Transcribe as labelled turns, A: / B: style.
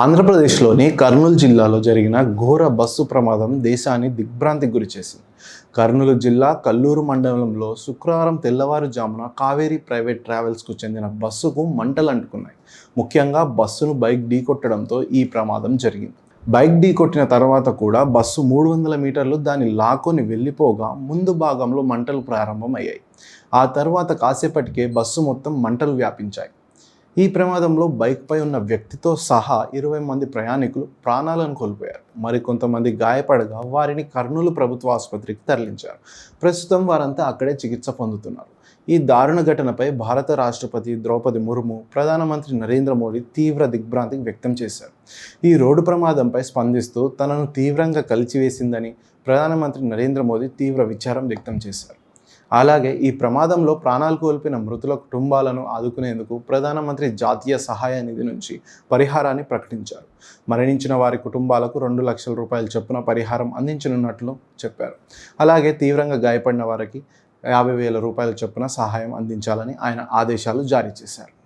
A: ఆంధ్రప్రదేశ్లోని కర్నూలు జిల్లాలో జరిగిన ఘోర బస్సు ప్రమాదం దేశాన్ని దిగ్భ్రాంతికి గురిచేసింది కర్నూలు జిల్లా కల్లూరు మండలంలో శుక్రవారం తెల్లవారుజామున కావేరీ ప్రైవేట్ ట్రావెల్స్కు చెందిన బస్సుకు మంటలు అంటుకున్నాయి. ముఖ్యంగా బస్సును బైక్ ఢీకొట్టడంతో ఈ ప్రమాదం జరిగింది. బైక్ ఢీకొట్టిన తర్వాత కూడా బస్సు మూడు వందల మీటర్లు దాన్ని లాక్కొని వెళ్ళిపోగా ముందు భాగంలో మంటలు ప్రారంభమయ్యాయి. ఆ తర్వాత కాసేపటికే బస్సు మొత్తం మంటలు వ్యాపించాయి. ఈ ప్రమాదంలో బైక్పై ఉన్న వ్యక్తితో సహా ఇరవై మంది ప్రయాణికులు ప్రాణాలను కోల్పోయారు. మరికొంతమంది గాయపడగా వారిని కర్నూలు ప్రభుత్వ ఆసుపత్రికి తరలించారు. ప్రస్తుతం వారంతా అక్కడే చికిత్స పొందుతున్నారు. ఈ దారుణ ఘటనపై భారత రాష్ట్రపతి ద్రౌపది ముర్ము ప్రధానమంత్రి నరేంద్ర మోడీ తీవ్ర దిగ్భ్రాంతి వ్యక్తం చేశారు. ఈ రోడ్డు ప్రమాదంపై స్పందిస్తూ తనను తీవ్రంగా కలిచివేసిందని ప్రధానమంత్రి నరేంద్ర మోదీ తీవ్ర విచారం వ్యక్తం చేశారు. అలాగే ఈ ప్రమాదంలో ప్రాణాలు కోల్పోయిన మృతుల కుటుంబాలను ఆదుకునేందుకు ప్రధానమంత్రి జాతీయ సహాయ నిధి నుంచి పరిహారాన్ని ప్రకటించారు. మరణించిన వారి కుటుంబాలకు రెండు లక్షల రూపాయల చొప్పున పరిహారం అందించనున్నట్లు చెప్పారు. అలాగే తీవ్రంగా గాయపడిన వారికి యాభై వేల రూపాయల చొప్పున సహాయం అందించాలని ఆయన ఆదేశాలు జారీ చేశారు.